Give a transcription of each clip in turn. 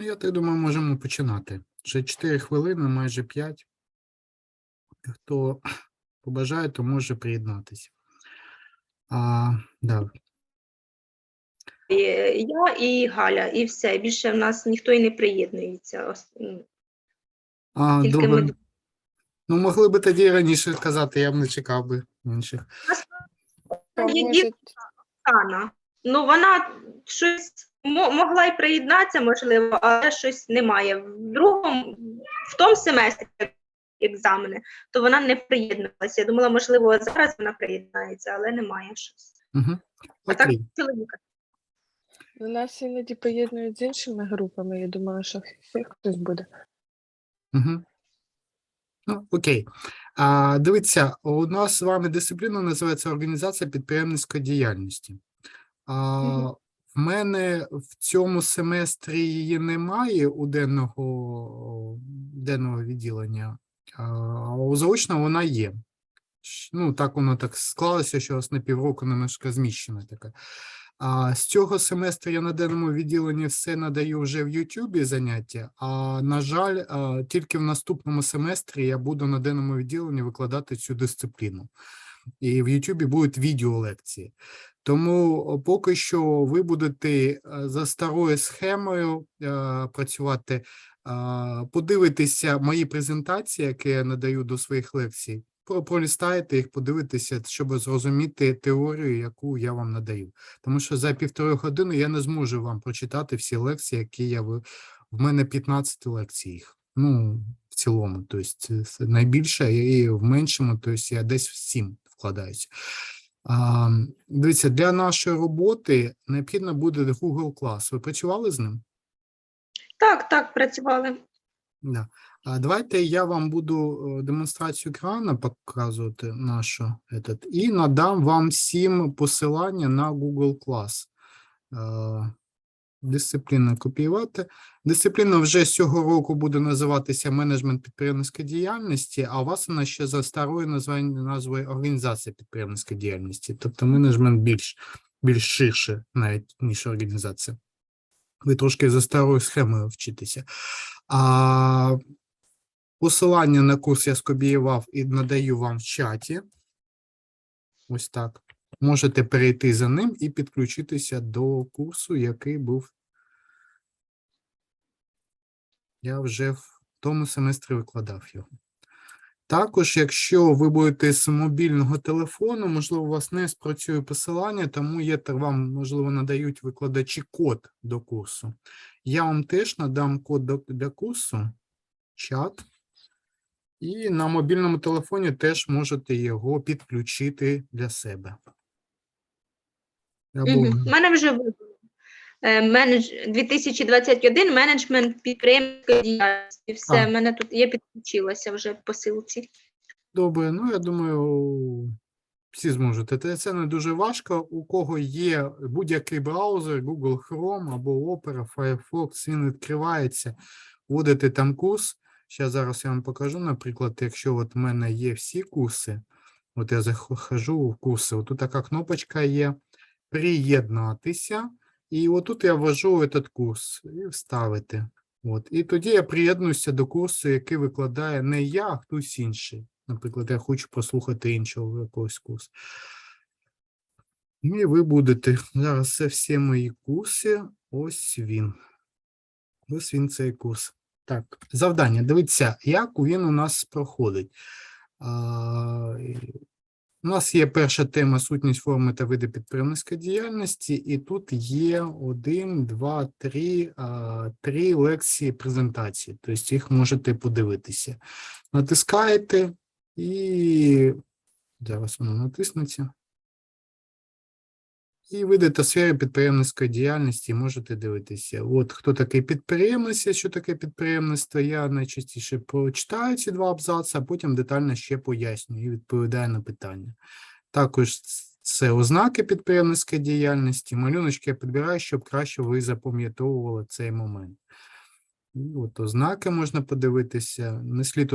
Ну, я так думаю, можемо починати. Вже 4 хвилини, майже 5. Хто побажає, то може приєднатися. А, да. Е, Я і Галя, і все. Більше в нас ніхто і не приєднується. А, Тільки добре. ми Ну, могли би тоді раніше сказати, я б не чекав би інших. Є дівчина, Оксана. Ну, вона щось могла й приєднатися, можливо, але щось немає. В другому, в тому семестрі екзамени, то вона не приєдналася. Я думала, можливо, зараз вона приєднається, але немає щось. Угу. А так чоловіка. у нас іноді поєднують з іншими групами. Я думала, що ще хтось буде. Угу. Ну, окей. А, дивіться, у нас з вами дисципліна називається організація підприємницької діяльності. А, Мгм. В мене в цьому семестрі її немає у денного, денного відділення, а у заочного вона є. Ну, так воно так склалося, що нас на півроку немножко зміщена така. А з цього семестру я на денному відділенні все надаю вже в Ютубі заняття. А на жаль, тільки в наступному семестрі я буду на денному відділенні викладати цю дисципліну. І в Ютубі будуть відеолекції. Тому поки що ви будете е, за старою схемою е, працювати, подивитися мої презентації, які я надаю до своїх лекцій. про- Пролістаєте їх, подивитися, щоб зрозуміти теорію, яку я вам надаю. Тому що за півтори години я не зможу вам прочитати всі лекції, які я в мене 15 лекцій. Ну, в цілому, тобто найбільше, і в меншому, тобто я десь в 7 вкладаюся. Дивіться, для нашої роботи необхідно буде Google клас. Ви працювали з ним? Так, так, працювали. Да. А давайте я вам буду е, демонстрацію екрану показувати нашу этот, і надам вам всім посилання на Google Class. Дисципліна копіювати. Дисципліна вже з цього року буде називатися менеджмент підприємницької діяльності, а у вас вона ще за старою назвою організація підприємницької діяльності. Тобто менеджмент більш, більш ширше, навіть ніж організація. Ви трошки за старою схемою вчитеся. А посилання на курс я скопіював і надаю вам в чаті. Ось так. Можете перейти за ним і підключитися до курсу, який був. Я вже в тому семестрі викладав його. Також, якщо ви будете з мобільного телефону, можливо, у вас не спрацює посилання, тому є вам, можливо, надають викладачі код до курсу. Я вам теж надам код до- для курсу, чат, і на мобільному телефоні теж можете його підключити для себе. Угу. У мене вже. Е, Менедж 2021 менеджмент підприємської діяльності. Все, А. мене тут я підключилася вже по посилці. Добре, ну я думаю, всі зможете. Це- Це не дуже важко. У кого є будь-який браузер, Google Chrome або Opera, Firefox, він відкривається, вводите там курс. Ще зараз я вам покажу, наприклад, якщо от в мене є всі курси, от я захожу в курси, отут така кнопочка є приєднатися, і отут я ввожу этот курс і вставити. От, і тоді я приєднуюся до курсу, який викладає не я, а хтось інший. Наприклад, я хочу послухати іншого якогось курсу. І ви будете. Зараз це всі мої курси. Ось він. Ось він цей курс. Так, завдання. Дивіться, як він у нас проходить. У нас є перша тема сутність форми та види підприємницької діяльності, і тут є один, два, три, три лекції презентації. Тобто їх можете подивитися. Натискаєте і зараз воно натиснеться. І видите сфери підприємницької діяльності, можете дивитися. От хто такий підприємець, що таке підприємництво, я найчастіше прочитаю ці два абзаци, а потім детально ще пояснюю і відповідаю на питання. Також це ознаки підприємницької діяльності, малюночки я підбираю, щоб краще ви запам'ятовували цей момент. От ознаки можна подивитися. Не слід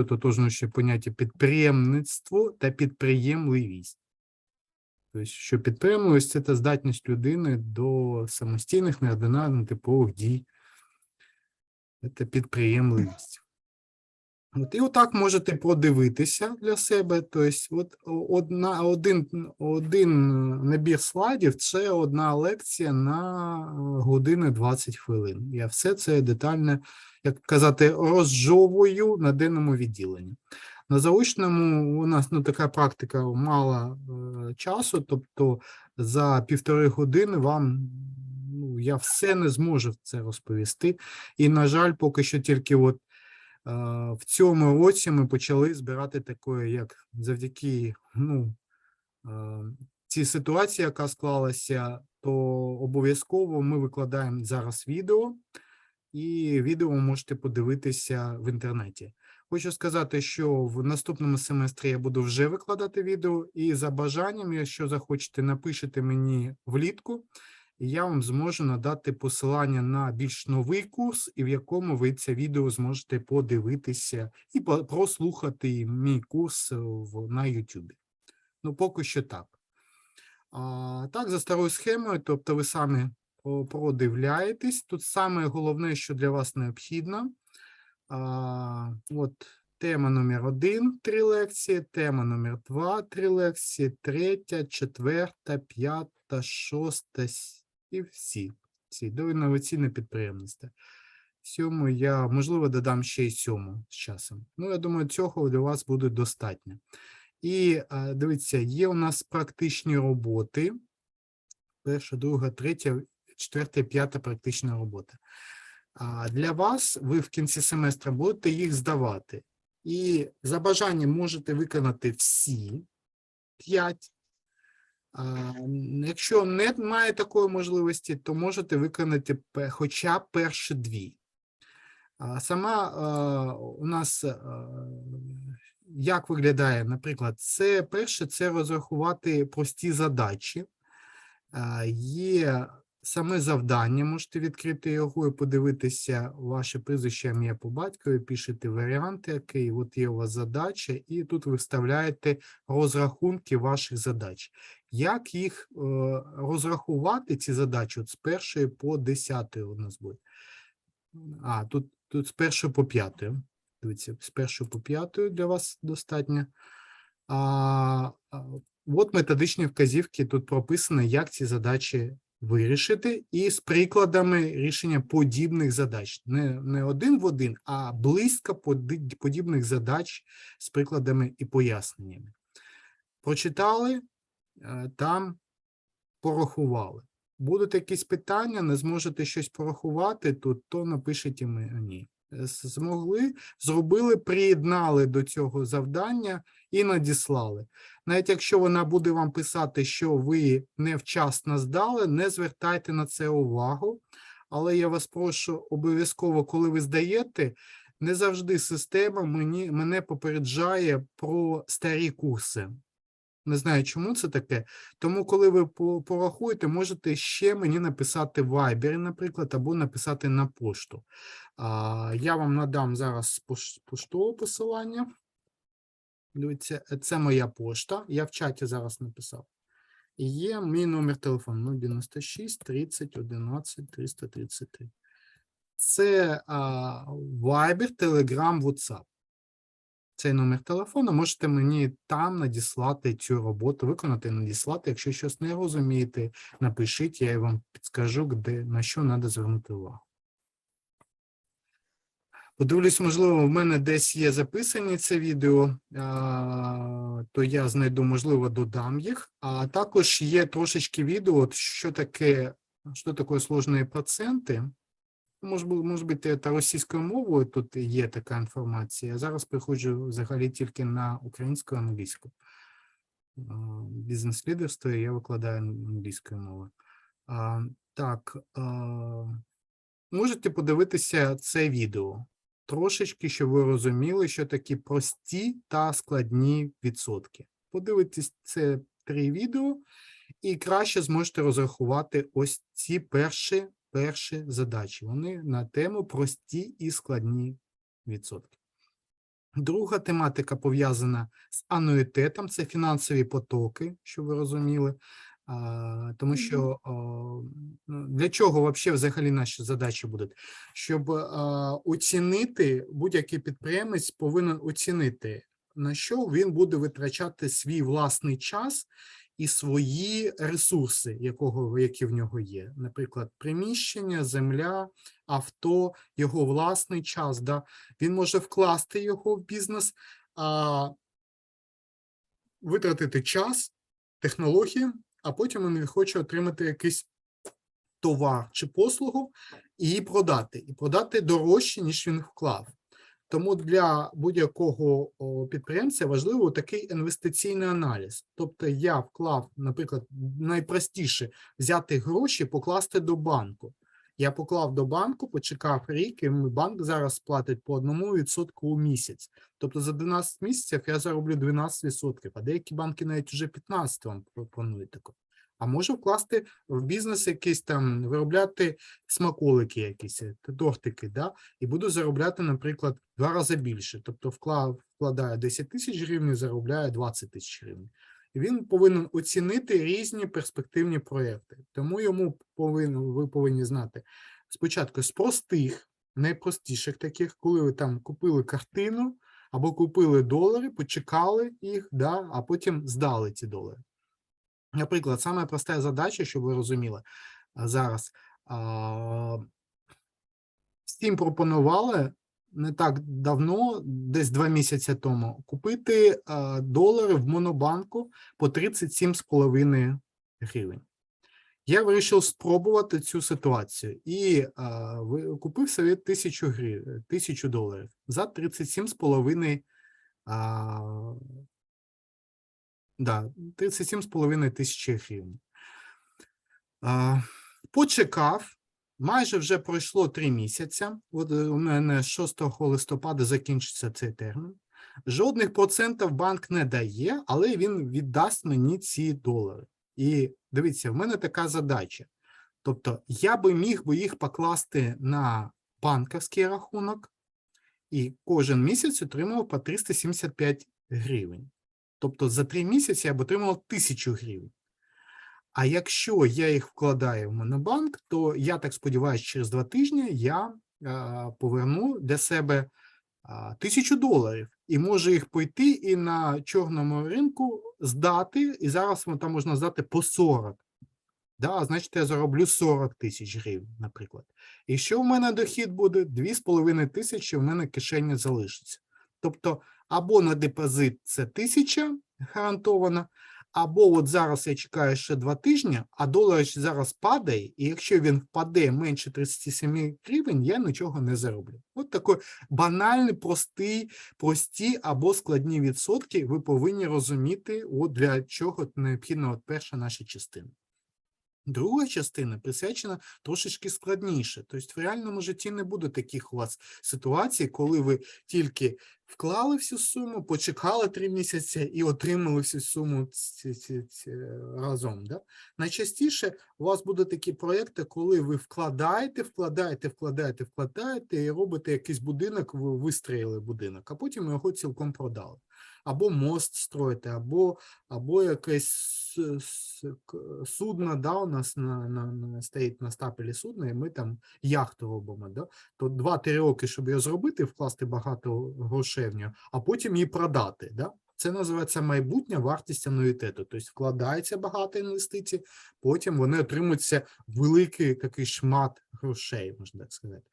ще поняття підприємництво та підприємливість. Тобто, що підприємливість це та здатність людини до самостійних, неординарних типових дій. Це підприємливість. От, і отак можете подивитися для себе. Тобто, от одна, один, один набір слайдів це одна лекція на е, години 20 хвилин. Я все це детально, як казати, розжовую на денному відділенні. На заочному у нас ну, така практика мало е, часу, тобто за півтори години вам ну, я все не зможу це розповісти. І, на жаль, поки що тільки от е, в цьому році ми почали збирати таке, як завдяки ну, е, цій ситуації, яка склалася, то обов'язково ми викладаємо зараз відео, і відео можете подивитися в інтернеті. Хочу сказати, що в наступному семестрі я буду вже викладати відео, і за бажанням, якщо захочете, напишете мені влітку, і я вам зможу надати посилання на більш новий курс, і в якому ви це відео зможете подивитися і прослухати мій курс на YouTube. Ну, поки що так. А, так, за старою схемою, тобто ви самі продивляєтесь. Тут саме головне, що для вас необхідно. А, от тема номер один, три лекції, тема номер два, три лекції, третя, четверта, п'ята, шоста і всі. Ці до інноваційне підприємництво. Сьому я, можливо, додам ще й сьому з часом. Ну, я думаю, цього для вас буде достатньо. І дивіться, є у нас практичні роботи. Перша, друга, третя, четверта, п'ята практична робота. Для вас ви в кінці семестра будете їх здавати. І за бажанням можете виконати всі п'ять. Якщо немає такої можливості, то можете виконати хоча б перші дві. Сама у нас як виглядає, наприклад, це перше це розрахувати прості задачі. Є саме завдання, можете відкрити його і подивитися ваше прізвище, ім'я по батькові, пишете варіант, який, от є у вас задача, і тут ви вставляєте розрахунки ваших задач. Як їх е, розрахувати, ці задачі, от з першої по десятої у нас буде. А, тут, тут з першої по п'ятою. Дивіться, з першої по п'ятою для вас достатньо. А, от методичні вказівки тут прописано, як ці задачі вирішити, і з прикладами рішення подібних задач. Не, не один в один, а близько подібних задач з прикладами і поясненнями. Прочитали, е, там порахували. Будуть якісь питання, не зможете щось порахувати, то, то напишіть мені. Змогли, зробили, приєднали до цього завдання і надіслали. Навіть якщо вона буде вам писати, що ви невчасно здали, не звертайте на це увагу. Але я вас прошу обов'язково, коли ви здаєте, не завжди система мені, мене попереджає про старі курси. Не знаю, чому це таке. Тому, коли ви порахуєте, можете ще мені написати в Viber, наприклад, або написати на пошту. Я вам надам зараз поштове посилання. Дивіться, це моя пошта. Я в чаті зараз написав. І є мій номер телефону 096 30 11 333. Це Viber, Telegram, WhatsApp. Цей номер телефону можете мені там надіслати цю роботу, виконати, надіслати. Якщо щось не розумієте, напишіть, я вам підскажу, де, на що треба звернути увагу. Подивлюсь, можливо, в мене десь є записані це відео, то я знайду, можливо, додам їх. А також є трошечки відео, що таке, що таке сложні проценти. Може, може бути, та російською мовою тут є така інформація. Я зараз приходжу взагалі тільки на українську і англійську. Бізнес-лідерство я викладаю англійською мовою. Так, а, можете подивитися це відео трошечки, щоб ви розуміли, що такі прості та складні відсотки. Подивитесь це три відео, і краще зможете розрахувати ось ці перші, перші задачі. Вони на тему прості і складні відсотки. Друга тематика пов'язана з ануїтетом, це фінансові потоки, щоб ви розуміли. А, Тому що а, ну, для чого вообще взагалі наші задачі будуть? Щоб а, оцінити, будь-який підприємець повинен оцінити, на що він буде витрачати свій власний час і свої ресурси, якого, які в нього є. Наприклад, приміщення, земля, авто, його власний час. Да? Він може вкласти його в бізнес, а витратити час, технології, а потім він хоче отримати якийсь товар чи послугу і продати. І продати дорожче, ніж він вклав. Тому для будь-якого підприємця важливо такий інвестиційний аналіз. Тобто я вклав, наприклад, найпростіше взяти гроші, покласти до банку. Я поклав до банку, почекав рік, і банк зараз платить по одному відсотку у місяць. Тобто за 12 місяців я зароблю 12%, а деякі банки навіть вже 15 вам пропонують таке. А можу вкласти в бізнес якийсь там, виробляти смаколики якісь, е, тортики, да? і буду заробляти, наприклад, два рази більше. Тобто вклав, вкладаю 10 тисяч гривень, заробляю 20 тисяч гривень. Він повинен оцінити різні перспективні проекти. Тому йому повинен, ви повинні знати спочатку з простих, найпростіших таких, коли ви там купили картину або купили долари, почекали їх, да, а потім здали ці долари. Наприклад, саме проста задача, щоб ви розуміли зараз. а, Steam пропонували не так давно, десь два місяці тому, купити долари в монобанку по 37,5 гривень. Я вирішив спробувати цю ситуацію і а, купив собі тисячу гривень, доларів за 37,5 а, да, 37,5 тисячі гривень. Почекав, майже вже пройшло три місяці. От е, у мене 6 листопада закінчиться цей термін. Жодних процентів банк не дає, але він віддасть мені ці долари. І дивіться, в мене така задача. Тобто, я би міг би їх покласти на банківський рахунок, і кожен місяць отримував по 375 гривень. Тобто за три місяці я б отримав тисячу гривень. А якщо я їх вкладаю в монобанк, то я так сподіваюся, через два тижні я а, поверну для себе а, тисячу доларів і можу їх пойти і на чорному ринку здати. І зараз там можна здати по 40. Да, значить, я зароблю 40 тисяч гривень, наприклад. І що в мене дохід буде? 2,5 тисячі в мене кишені залишиться. Тобто, або на депозит це тисяча гарантована, або от зараз я чекаю ще два тижні, а долар зараз падає, і якщо він впаде менше 37 гривень, я нічого не зароблю. От такий банальний, простий, прості або складні відсотки ви повинні розуміти, от для чого необхідна от перша наша частина. Друга частина присвячена трошечки складніше. Тобто в реальному житті не буде таких у вас ситуацій, коли ви тільки вклали всю суму, почекали три місяці і отримали всю суму разом. Да? Найчастіше у вас будуть такі проекти, коли ви вкладаєте, вкладаєте, вкладаєте, вкладаєте і робите якийсь будинок, ви вистроїли будинок, а потім його цілком продали. Або мост строїте, або, або якесь судно, да, у нас на, на, на, стоїть на стапелі судна, і ми там яхту робимо. Да? То 2-3 роки, щоб його зробити, вкласти багато грошей в нього, а потім її продати. Да? Це називається майбутня вартість ануїтету. Тобто вкладається багато інвестицій, потім вони отримуються великий такий шмат грошей, можна так сказати.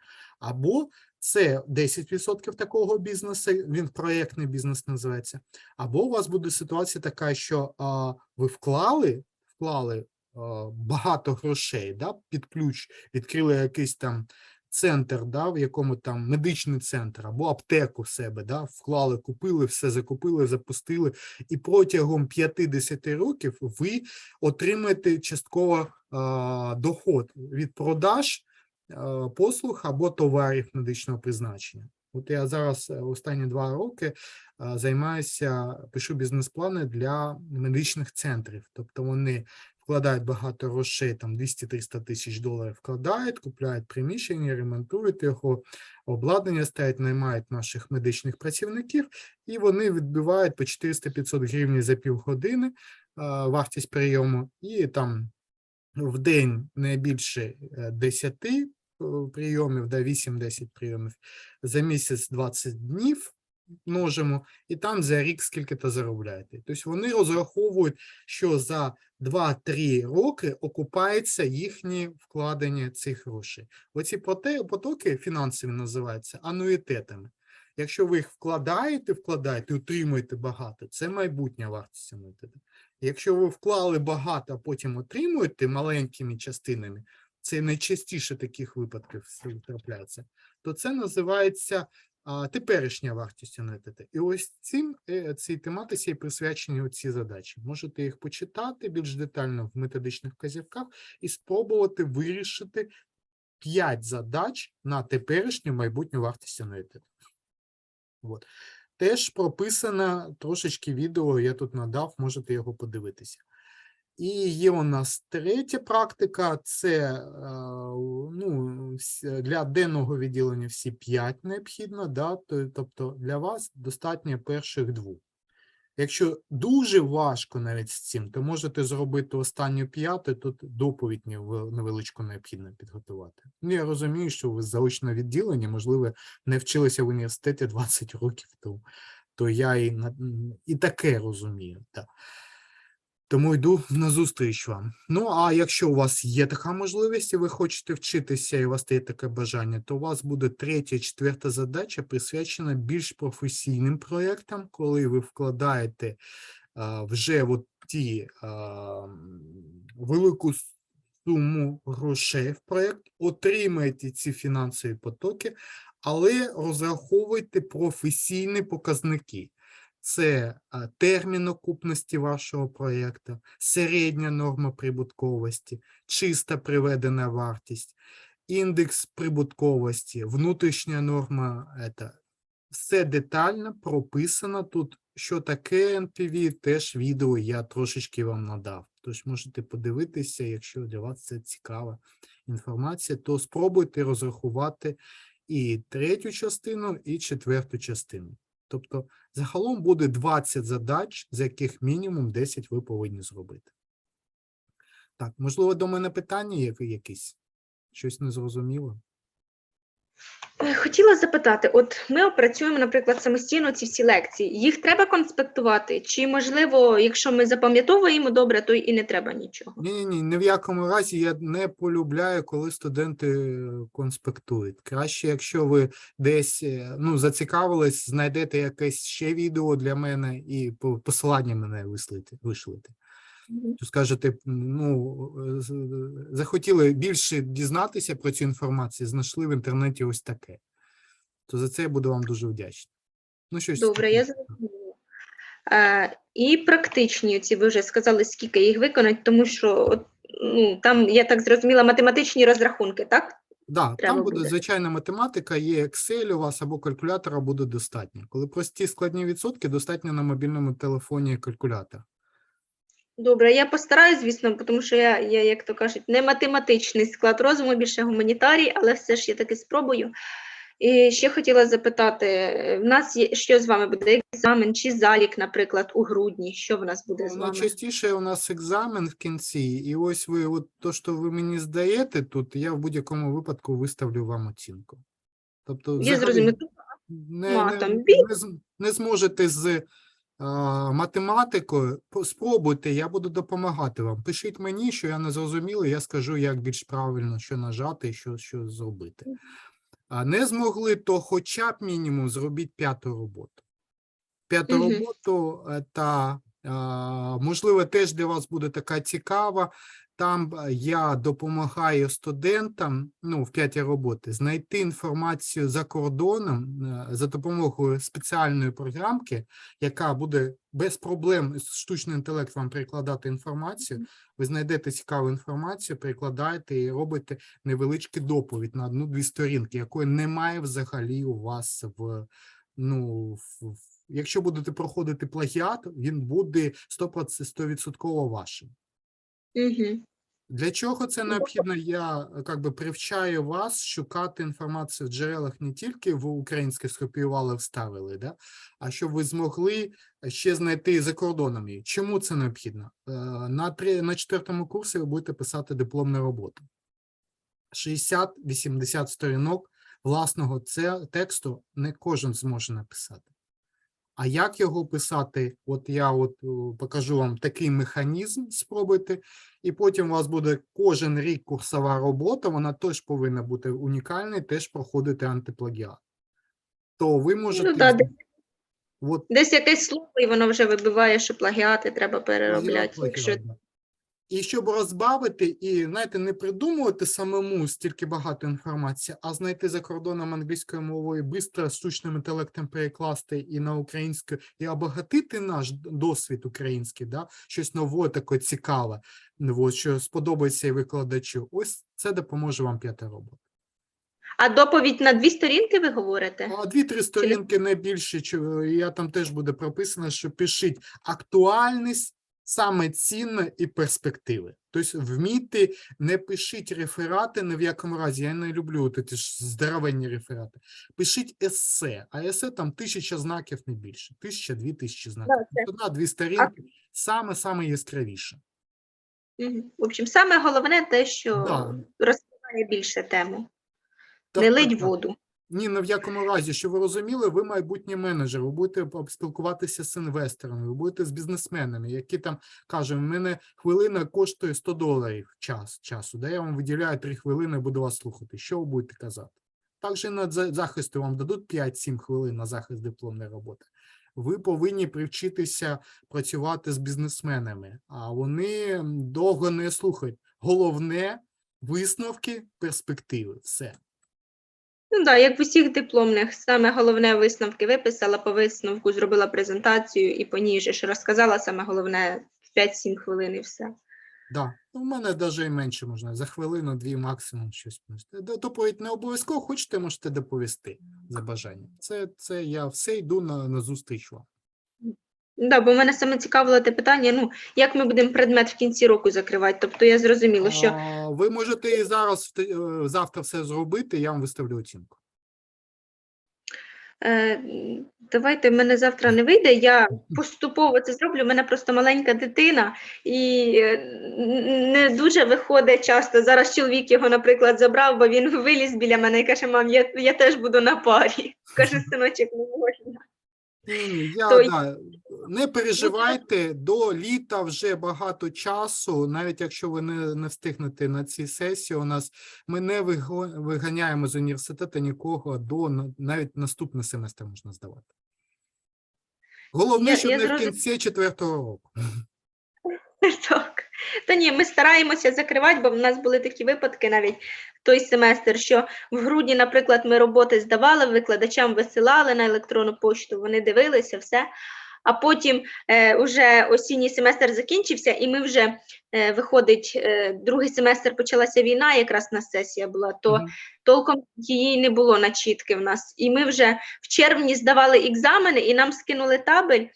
Або це 10% такого бізнесу, він проєктний бізнес називається. Або у вас буде ситуація така, що а, ви вклали, вклали а, багато грошей да, під ключ, відкрили якийсь там центр, да, в якому там медичний центр або аптеку себе, да, вклали, купили, все закупили, запустили, і протягом 50 років ви отримаєте частково а, доход від продаж послуг або товарів медичного призначення. От я зараз е, останні два роки займаюся, пишу бізнес-плани для медичних центрів. Тобто вони вкладають багато грошей, там 200-300 тисяч доларів вкладають, купляють приміщення, ремонтують його, обладнання ставлять, наймають наших медичних працівників, і вони відбивають по 400-500 гривень за півгодини вартість прийому, і там в день не більше е, 10 е, прийомів, да, 8-10 прийомів, за місяць 20 днів множимо, і там за рік скільки-то заробляєте. Тобто вони розраховують, що за 2-3 роки окупається їхні вкладення цих грошей. Оці потоки фінансові називаються ануїтетами. Якщо ви їх вкладаєте, вкладаєте, отримуєте багато, це майбутня вартість ануїтету. Якщо ви вклали багато, а потім отримуєте маленькими частинами, це найчастіше таких випадків трапляється, то це називається а, теперішня вартість ануїтету. І ось цим е, цій тематиці і присвячені ці задачі. Можете їх почитати більш детально в методичних вказівках і спробувати вирішити 5 задач на теперішню майбутню вартість ануїтету. От. Теж прописано трошечки відео, я тут надав, можете його подивитися. І є у нас третя практика, це е, ну, для денного відділення всі 5 необхідно, да, тобто для вас достатньо перших двох. Якщо дуже важко навіть з цим, то можете зробити останню п'яту, тут доповідь нев- невеличку необхідно підготувати. Ну, я розумію, що ви заочно відділені, можливо, не вчилися в університеті 20 років тому, то я і, і таке розумію. Так. Тому йду на зустріч вам. Ну, а якщо у вас є така можливість, і ви хочете вчитися, і у вас є таке бажання, то у вас буде третя, четверта задача присвячена більш професійним проєктам, коли ви вкладаєте а, вже от ті а, велику суму грошей в проєкт, отримаєте ці фінансові потоки, але розраховуйте професійні показники. Це термін окупності вашого проєкту, середня норма прибутковості, чиста приведена вартість, індекс прибутковості, внутрішня норма. Это. Все детально прописано тут. Що таке NPV, теж відео я трошечки вам надав. Тож можете подивитися, якщо для вас це цікава інформація, то спробуйте розрахувати і третю частину, і четверту частину. Тобто Загалом буде 20 задач, з яких мінімум 10 ви повинні зробити. Так, можливо, до мене питання якесь? Щось незрозуміло? Е, Хотіла запитати: от ми опрацюємо, наприклад, самостійно ці всі лекції. Їх треба конспектувати? Чи можливо, якщо ми запам'ятовуємо добре, то і не треба нічого? Ні, ні, ні, ні в якому разі я не полюбляю, коли студенти е, конспектують. Краще, якщо ви десь е, ну, зацікавились, знайдете якесь ще відео для мене і посилання мене вислити, вишлите. То скажете, ну, е, е, захотіли більше дізнатися про цю інформацію, знайшли в інтернеті ось таке. То за це я буду вам дуже вдячний. Ну, щось Добре, я зрозуміла. Е, і практичні ці ви вже сказали, скільки їх виконати, тому що от, ну, там, я так зрозуміла, математичні розрахунки, так? Да, там буде буде. звичайна математика, є Excel у вас або калькулятора буде достатньо. Коли прості складні відсотки, достатньо на мобільному телефоні калькулятор. Добре, я постараюсь, звісно, тому що я, я, як то кажуть, не математичний склад розуму, більше гуманітарій, але все ж я таки спробую. І ще хотіла запитати: в нас є що з вами буде екзамен чи залік, наприклад, у грудні? Що в нас буде з Ну, вами? Найчастіше у нас екзамен в кінці, і ось ви, от то, що ви мені здаєте тут, я в будь-якому випадку виставлю вам оцінку. Тобто, Я взагалі зрозуміла. не, не, не, не зможете з математикою, спробуйте, я буду допомагати вам. Пишіть мені, що я не зрозумілий, я скажу, як більш правильно, що нажати і що, що зробити. А не змогли, то хоча б мінімум зробіть п'яту роботу. П'яту угу. роботу е, та можливо теж для вас буде така цікава. Там е, я допомагаю студентам ну, в п'ятій роботи знайти інформацію за кордоном е, за допомогою спеціальної програмки, яка буде без проблем з штучним інтелект вам перекладати інформацію. Ви знайдете цікаву інформацію, перекладаєте і робите невеличкий доповідь на одну-дві сторінки, якої немає взагалі у вас в ну, в, в- якщо будете проходити плагіат, він буде 100%, 100% вашим. Угу. Для чого це необхідно? Я е, как би привчаю вас шукати інформацію в джерелах не тільки в українське скопіювали, вставили, да? а щоб ви змогли ще знайти за кордоном її. Чому це необхідно? Е, На, три, на четвертому курсі ви будете писати дипломну роботу. 60-80 сторінок власного це, тексту не кожен зможе написати. А як його писати? От я от покажу вам такий механізм, спробуйте, і потім у вас буде кожен рік курсова робота, вона теж повинна бути унікальна, теж проходити антиплагіат. То ви можете Ну, да, десь, от десь якесь слово, і воно вже вибиває, що плагіати треба переробляти. плагіат, Якщо. І щоб розбавити і, знаєте, не придумувати самому стільки багато інформації, а знайти за кордоном англійською мовою, швидко з штучним інтелектом перекласти і на українську, і обагатити наш досвід український, да? щось нове, таке цікаве, от, що сподобається і викладачу. Ось це допоможе вам п'ята робота. А доповідь на дві сторінки ви говорите? А дві-три сторінки не більше, я там теж буде прописано, що пишіть актуальність, саме цінне і перспективи. Тобто вміти, не пишіть реферати ні в якому разі. Я не люблю от ці ж здоровенні реферати. Пишіть есе, а есе там тисяча знаків не більше, тисяча, дві тисячі знаків. Одна-дві сторінки, саме-саме яскравіше. Мгм. В общем, саме головне те, що Да. розкриває більше тему. Так, не лить так. воду. Ні, ні в якому разі, що ви розуміли, ви майбутній менеджер, ви будете спілкуватися з інвесторами, ви будете з бізнесменами, які там кажуть, у мене хвилина коштує 100 доларів час, часу, да, я вам виділяю 3 хвилини, буду вас слухати. Що ви будете казати? Також на захисту вам дадуть 5-7 хвилин на захист дипломної роботи. Ви повинні привчитися працювати з бізнесменами, а вони довго не слухають. Головне висновки, перспективи. Все. Ну так, як в усіх дипломних, саме головне висновки виписала по висновку, зробила презентацію і по ній розказала саме головне 5-7 хвилин і все. Да, ну, в мене навіть і менше можна. За хвилину, дві максимум щось. Доповідь не обов'язково, хочете, можете доповісти за бажанням. Це, це я все йду на, на зустріч вам. Да, бо мене саме цікавило те питання, ну, як ми будемо предмет в кінці року закривати. Тобто я зрозуміла, що А, ви можете і зараз е, завтра все зробити, я вам виставлю оцінку. Е, давайте в мене завтра не вийде. Я поступово це зроблю. У мене просто маленька дитина, і е, н- не дуже виходить часто. Зараз чоловік його, наприклад, забрав, бо він виліз біля мене і каже: мам, я, я теж буду на парі. Каже, синочок, не можна. Ні, ні, я, То да, не переживайте, до літа вже багато часу, навіть якщо ви не, не встигнете на цій сесії, у нас ми не виганяємо з університету нікого до навіть наступний семестр можна здавати. Головне, щоб я не в кінці четвертого року. Так. Та ні, ми стараємося закривати, бо в нас були такі випадки навіть в той семестр, що в грудні, наприклад, ми роботи здавали, викладачам висилали на електронну пошту, вони дивилися все. А потім е, уже осінній семестр закінчився, і ми вже е, виходить, е, другий семестр почалася війна, якраз на сесія була, то толком її не було начітки в нас. І ми вже в червні здавали екзамени, і нам скинули табель, е,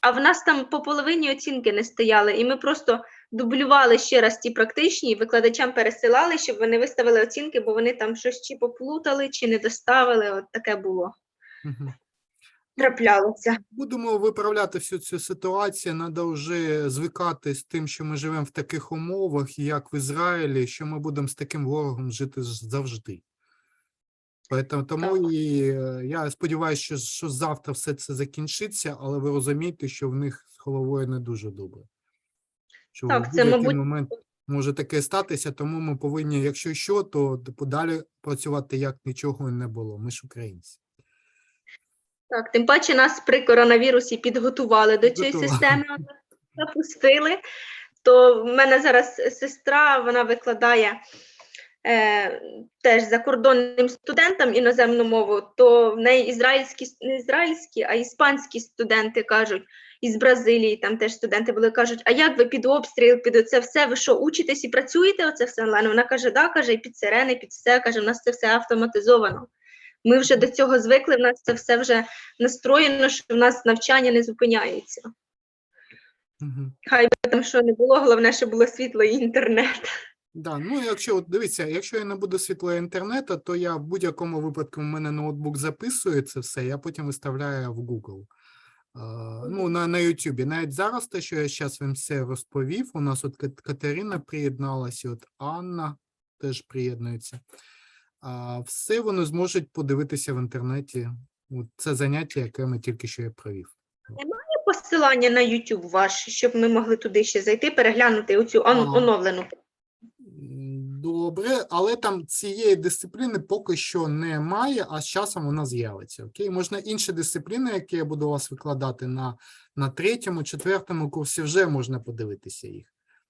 а в нас там по половині оцінки не стояли. І ми просто дублювали ще раз ті практичні, викладачам пересилали, щоб вони виставили оцінки, бо вони там щось чи поплутали, чи не доставили. От таке було. Мгм. Траплялося. Будемо виправляти всю цю ситуацію. Треба вже звикати з тим, що ми живемо в таких умовах, як в Ізраїлі, що ми будемо з таким ворогом жити завжди. Поэтому, тому Так. і е, я сподіваюся, що, що завтра все це закінчиться, але ви розумієте, що в них з головою не дуже добре. Що Так, в це, будь-який мабуть, момент може таке статися, тому ми повинні, якщо що, то типу, далі працювати як нічого не було. Ми ж українці. Так, тим паче нас при коронавірусі підготували до цієї системи, запустили. То в мене зараз сестра, вона викладає е, теж закордонним студентам іноземну мову, то в неї ізраїльські, не ізраїльські, а іспанські студенти кажуть, із Бразилії там теж студенти були, кажуть, а як ви під обстріл, під це все, ви що, учитесь і працюєте оце все онлайн? Вона каже, да, каже, і під сирени, під все, каже, в нас це все автоматизовано. Ми вже до цього звикли, в нас це все вже настроєно, що в нас навчання не зупиняється. Мгм. Хай би там що не було, головне, щоб було світло і інтернет. Да, ну якщо от дивіться, якщо я не буду світло інтернету, то я в будь-якому випадку в мене ноутбук записує це все, я потім виставляю в Google. А, ну, на, на YouTube. Навіть зараз те, що я зараз вам все розповів, у нас от Катерина приєдналася, от Анна теж приєднується. А, все вони зможуть подивитися в інтернеті. От це заняття, яке ми тільки що я провів. Є посилання на YouTube ваш, щоб ми могли туди ще зайти, переглянути оцю А. оновлену. Добре, але там цієї дисципліни поки що немає, а з часом вона з'явиться. Окей, можна інші дисципліни, які я буду у вас викладати на, на третьому, четвертому курсі, вже можна подивитися їх.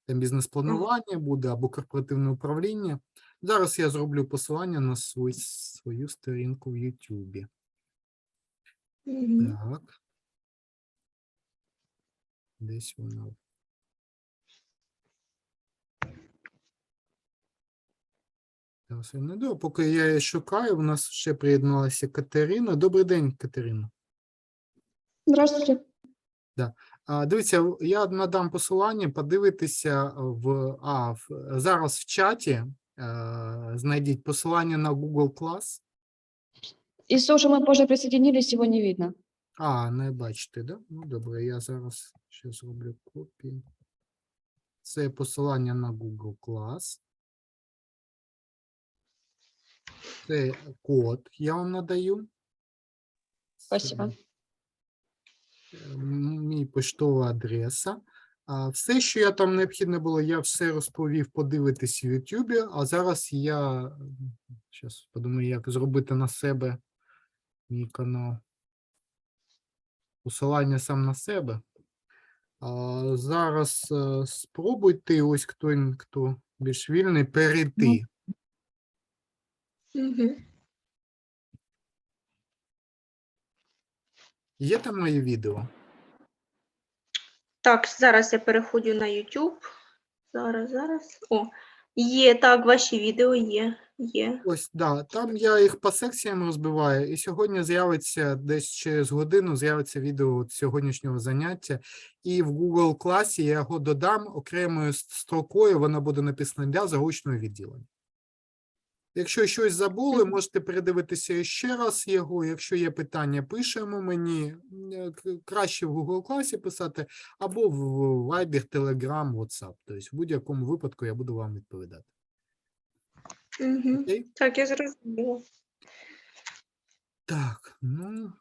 Там бізнес-планування буде або корпоративне управління. Зараз я зроблю посилання на свою, свою сторінку в YouTube. Так. Десь вона. Зараз я а поки я її шукаю, у нас ще приєдналася Катерина. Добрий день, Катерина. Здравствуйте. А, дивіться, я надам посилання, подивитися в, а, в, зараз в чаті. Е, Знайдіть посилання на Google Class. Из того, что мы позже присоединились, его не видно. А, не бачите, да? Ну, добре, я зараз ще зроблю копію. Це посилання на Google Class. Це код я вам надаю. Спасибо. Мій поштова адреса. Все, що я там необхідно було, я все розповів, подивитись в Ютубі. А зараз я зараз подумаю, як зробити на себе мій канал посилання сам на себе. А, зараз е, спробуйте, ось хто, хто більш вільний, перейти. Угу. Є там моє відео? Так, зараз я переходжу на YouTube. Зараз, зараз. О, є, так, ваші відео є. Є. Ось, да, там я їх по секціям розбиваю, і сьогодні з'явиться десь через годину з'явиться відео сьогоднішнього заняття. І в Google класі я його додам окремою строкою, вона буде написана для заочного відділення. Якщо щось забули, можете передивитися ще раз його. Якщо є питання, пишемо мені. Е, Краще в Google класі писати, або в Viber, Telegram, WhatsApp. Тобто в будь-якому випадку я буду вам відповідати. Угу. Окей? Так, я зрозуміла. Так, ну.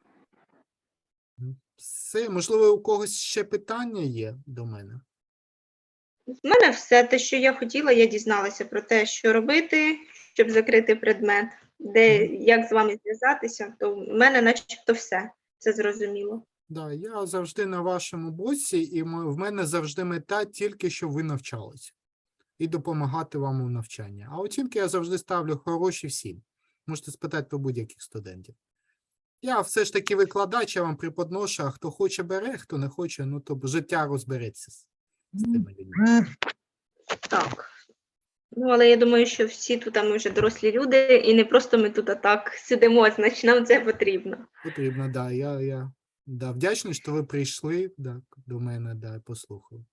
Все, можливо, у когось ще питання є до мене. В мене все те, що я хотіла, я дізналася про те, що робити, щоб закрити предмет, де як з вами зв'язатися, то в мене начебто все. Це зрозуміло. Да, я завжди на вашому боці, і в мене завжди мета тільки, щоб ви навчалися і допомагати вам у навчанні. А оцінки я завжди ставлю хороші всім. Можете спитати про будь-яких студентів. Я все ж таки викладач, я вам приподношу, а хто хоче бере, хто не хоче, ну то життя розбереться з, тими людьми. Так. Ну, але я думаю, що всі тут ми вже дорослі люди, і не просто ми тут так сидимо, значить нам це потрібно. Потрібно, да. Я, я да, вдячний, що ви прийшли да, до мене, да, і послухали.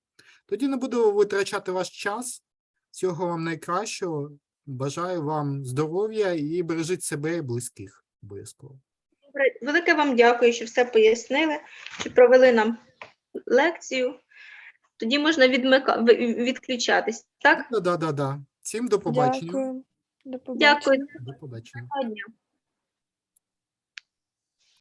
Тоді не буду витрачати ваш час. Всього вам найкращого. Бажаю вам здоров'я і бережіть себе і близьких обов'язково. Добре, велике вам дякую, що все пояснили, що провели нам лекцію. Тоді можна відмика... відключатись. Так? Да, да, да, да. Всім до побачення. Дякую. До побачення. Дякую. До побачення.